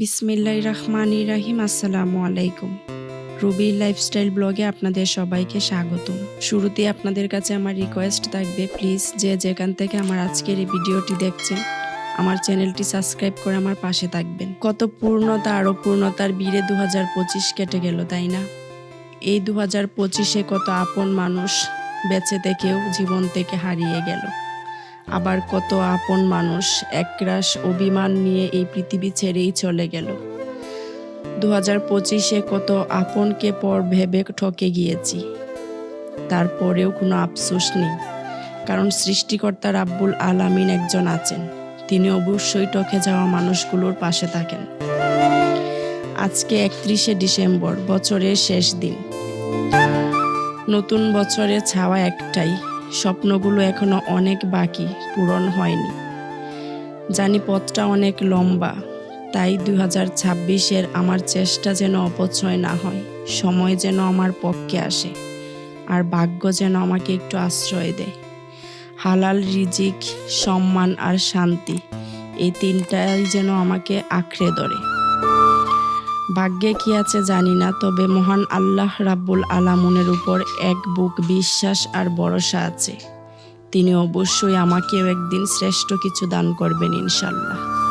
বিসমিল্লাহ রহমান রাহিম, আসসালামু আলাইকুম। রুবি লাইফস্টাইল ব্লগে আপনাদের সবাইকে স্বাগতম। শুরুতে আপনাদের কাছে আমার রিকোয়েস্ট থাকবে প্লিজ যে যেখান থেকে আমার আজকের এই ভিডিওটি দেখছেন, আমার চ্যানেলটি সাবস্ক্রাইব করে আমার পাশে থাকবেন। কত পূর্ণতা আরও পূর্ণতার বীরে দু হাজার পঁচিশ কেটে গেল, তাই না? এই দু হাজার পঁচিশে কত আপন মানুষ বেঁচে থেকেও জীবন থেকে হারিয়ে গেল। আবার কত আপন মানুষ, একরাশ অভিমান নিয়ে এই পৃথিবী ছেড়েই চলে গেল। দু হাজার পঁচিশে কত আপনকে পর ভেবে ঠকে গিয়েছি। তারপরেও কোনো আফসোস নেই, কারণ সৃষ্টিকর্তা রাব্বুল আলামিন একজন আছেন। তিনি অবশ্যই টকে যাওয়া মানুষগুলোর পাশে থাকেন। আজকে একত্রিশে ডিসেম্বর, বছরের শেষ দিন। নতুন বছরের ছাওয়া একটাই। স্বপ্নগুলো এখনও অনেক বাকি, পূরণ হয়নি। জানি পথটা অনেক লম্বা, তাই দু হাজার ছাব্বিশের আমার চেষ্টা যেন অপচয় না হয়, সময় যেন আমার পক্ষে আসে, আর ভাগ্য যেন আমাকে একটু আশ্রয় দেয়। হালাল রিজিক, সম্মান আর শান্তি, এই তিনটাই যেন আমাকে আঁকড়ে ধরে। ভাগ্যে কি আছে জানি না, তবে মহান আল্লাহ রাব্বুল আলামনের উপর এক বুক বিশ্বাস আর ভরসা আছে। তিনি অবশ্যই আমাকেও একদিন শ্রেষ্ঠ কিছু দান করবেন ইনশাল্লাহ